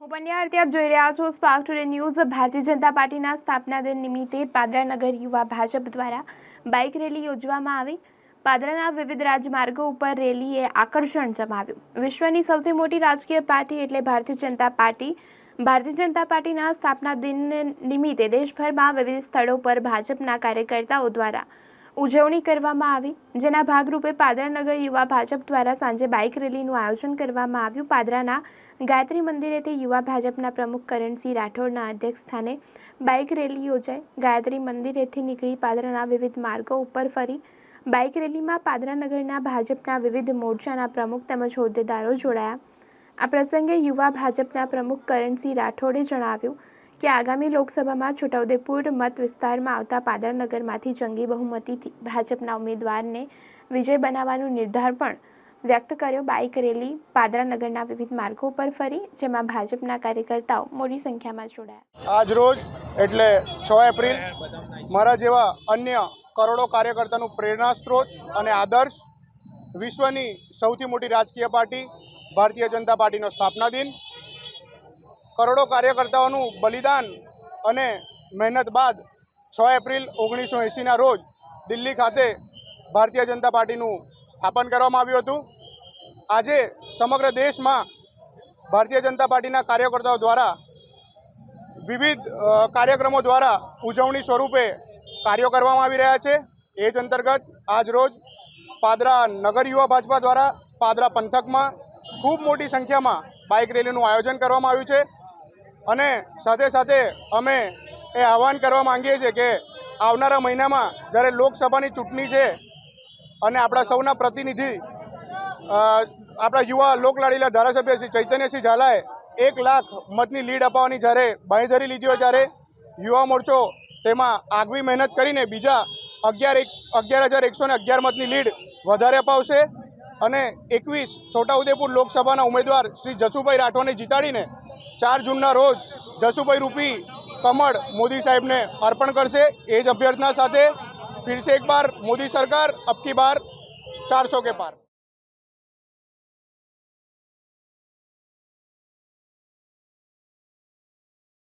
હું પંડ્યા આરતી આપ જોઈ રહ્યા છો. Spark today news, Bharatiya Janata પાર્ટીના સ્થાપના દિન નિમિત્તે પાદરાનગર યુવા ભાજપ દ્વારા બાઇક રેલી યોજવામાં આવી. પાદરાના વિવિધ રાજમાર્ગો ઉપર રેલીએ આકર્ષણ જમાવ્યું. વિશ્વની સૌથી મોટી રાજકીય પાર્ટી એટલે ભારતીય જનતા પાર્ટી. ભારતીય જનતા પાર્ટીના સ્થાપના દિન નિમિત્તે દેશભરમાં વિવિધ સ્થળો પર ભાજપના કાર્યકર્તાઓ દ્વારા ઉજવણી કરવામાં આવી, જેના ભાગરૂપે પાદરાનગર યુવા ભાજપ દ્વારા સાંજે બાઇક રેલીનું આયોજન કરવામાં આવ્યું. પાદરાના ગાયત્રી મંદિરેથી યુવા ભાજપના પ્રમુખ કરણસિંહ રાઠોડના અધ્યક્ષ સ્થાને બાઇક રેલી યોજાઈ. ગાયત્રી મંદિરેથી નીકળી પાદરાના વિવિધ માર્ગો ઉપર ફરી બાઇક રેલીમાં પાદરાનગરના ભાજપના વિવિધ મોરચાના પ્રમુખ તેમજ હોદ્દેદારો જોડાયા. આ પ્રસંગે યુવા ભાજપના પ્રમુખ કરણસિંહ રાઠોડે જણાવ્યું કે આગામી લોકસભામાં છોટાઉદેપુર મત વિસ્તારમાં આવતા પાદરનગરમાંથી જંગી બહુમતીથી ભાજપના ઉમેદવારને વિજય બનાવવાનો નિર્ધાર પણ વ્યક્ત કર્યો. બાઇક રેલી પાદરાનગરના વિવિધ માર્ગો પર ફરી, જેમાં ભાજપના કાર્યકર્તાઓ મોટી સંખ્યામાં જોડાયા. આજ રોજ, એટલે છ એપ્રિલ, મારા જેવા અન્ય કરોડો કાર્યકર્તાનું પ્રેરણા સ્ત્રોત અને આદર્શ વિશ્વની સૌથી મોટી રાજકીય પાર્ટી, ભારતીય જનતા પાર્ટીનો સ્થાપના દિન કરોડો કાર્યકર્તાઓનું બલિદાન અને મહેનત બાદ છ એપ્રિલ ઓગણીસો એંસીના રોજ દિલ્હી ખાતે ભારતીય જનતા પાર્ટીનું સ્થાપન કરવામાં આવ્યું હતું. આજે સમગ્ર દેશમાં ભારતીય જનતા પાર્ટીના કાર્યકર્તાઓ દ્વારા વિવિધ કાર્યક્રમો દ્વારા ઉજવણી સ્વરૂપે કાર્યો કરવામાં આવી રહ્યા છે. એ જ અંતર્ગત આજ રોજ પાદરા નગર યુવા ભાજપા દ્વારા પાદરા પંથકમાં ખૂબ મોટી સંખ્યામાં બાઇક રેલીનું આયોજન કરવામાં આવ્યું છે. અને સાથે સાથે અમે એ આહવાન કરવા માંગીએ છીએ કે આવનારા મહિનામાં જ્યારે લોકસભાની ચૂંટણી છે અને આપણા સૌના પ્રતિનિધિ આપણા યુવા લોકલાડીલા ધારાસભ્ય શ્રી ચૈતન્યસિંહ ઝાલાએ એક લાખ મતની લીડ અપાવવાની જ્યારે બાંયધરી લીધી હોય ત્યારે યુવા મોરચો તેમાં આગવી મહેનત કરીને બીજા અગિયાર એક, અગિયાર હજાર એકસો અગિયાર મતની લીડ વધારે અપાવશે અને એકવીસ છોટાઉદેપુર લોકસભાના ઉમેદવાર શ્રી જસુભાઈ રાઠવાને જીતાડીને ચાર જૂનના રોજ જસુભાઈ રૂપી, કમળ મોદી સાહેબને અર્પણ કરશે. એ જ અભ્યર્થના સાથે ફિર સે એક બાર, મોદી સરકાર, અબકી બાર, ચારસો કે પાર.